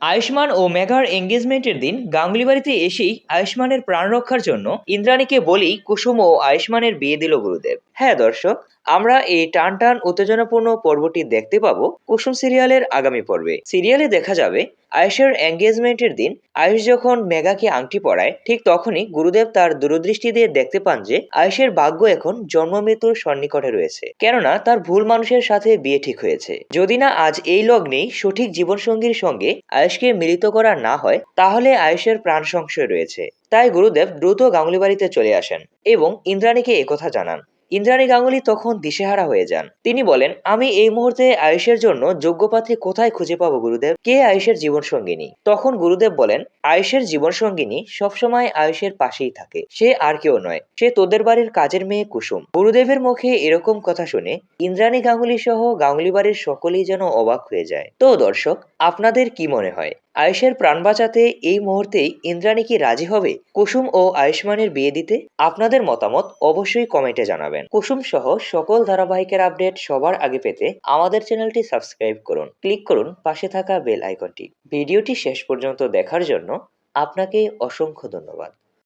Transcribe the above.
আয়ুষ্মান ও মেঘার এঙ্গেজমেন্টের দিন গাঙ্গুলি বাড়িতে এসেই আয়ুষ্মানের প্রাণ রক্ষার জন্য ইন্দ্রাণীকে বলেই কুসুম ও আয়ুষ্মানের বিয়ে দিল গুরুদেব। হ্যাঁ দর্শক, আমরা এই টান টান উত্তেজনাপূর্ণ পর্বটি দেখতে পাবো কুসুম সিরিয়ালের আগামী পর্বে। সিরিয়ালে দেখা যাবে আয়ুষের এঙ্গেজমেন্টের দিন আয়ুষ যখন মেঘাকে আংটি পরায়, ঠিক তখনই গুরুদেব তার দূরদৃষ্টি দিয়ে দেখতে পান যে আয়ুষের ভাগ্য এখন জন্ম মৃত্যুর সন্নিকটে রয়েছে। কেননা তার ভুল মানুষের সাথে বিয়ে ঠিক হয়েছে। যদি না আজ এই লগ্নেই সঠিক জীবনসঙ্গীর সঙ্গে আয়ুষকে মিলিত করা না হয়, তাহলে আয়ুষের প্রাণ সংশয় রয়েছে। তাই গুরুদেব দ্রুত গাঙ্গুলি বাড়িতে চলে আসেন এবং ইন্দ্রাণীকে একথা জানান। ইন্দ্রাণী গাঙ্গুলি তখন দিশেহারা হয়ে যান। তিনি বলেন, আমি এই মুহূর্তে আয়ুষের জন্য যোগ্য পাত্রী কোথায় খুঁজে পাবো, গুরুদেব? কে আয়ুষের জীবন সঙ্গিনী? তখন গুরুদেব বলেন, আয়ুষের জীবন সঙ্গিনী সবসময় আয়ুষের পাশেই থাকে। সে আর কেউ নয়। সে তোদের বাড়ির কাজের মেয়ে কুসুম। গুরুদেবের মুখে এরকম কথা শুনে ইন্দ্রাণী গাঙ্গুলি সহ গাঙ্গুলি বাড়ির সকলেই যেন অবাক হয়ে যায়। তো দর্শক, আপনাদের কি মনে হয়? আয়ুষের প্রাণ বাঁচাতে এই মুহূর্তেই ইন্দ্রাণী কি রাজি হবে? কুসুম ও আয়ুষ্মানের বিয়ে দিতে আপনাদের মতামত অবশ্যই কমেন্টে জানাবেন। কুসুম সহ সকল ধারাবাহিকের আপডেট সবার আগে পেতে আমাদের চ্যানেলটি সাবস্ক্রাইব করুন। ক্লিক করুন পাশে থাকা বেল আইকনটি। ভিডিওটি শেষ পর্যন্ত দেখার জন্য আপনাকে অসংখ্য ধন্যবাদ।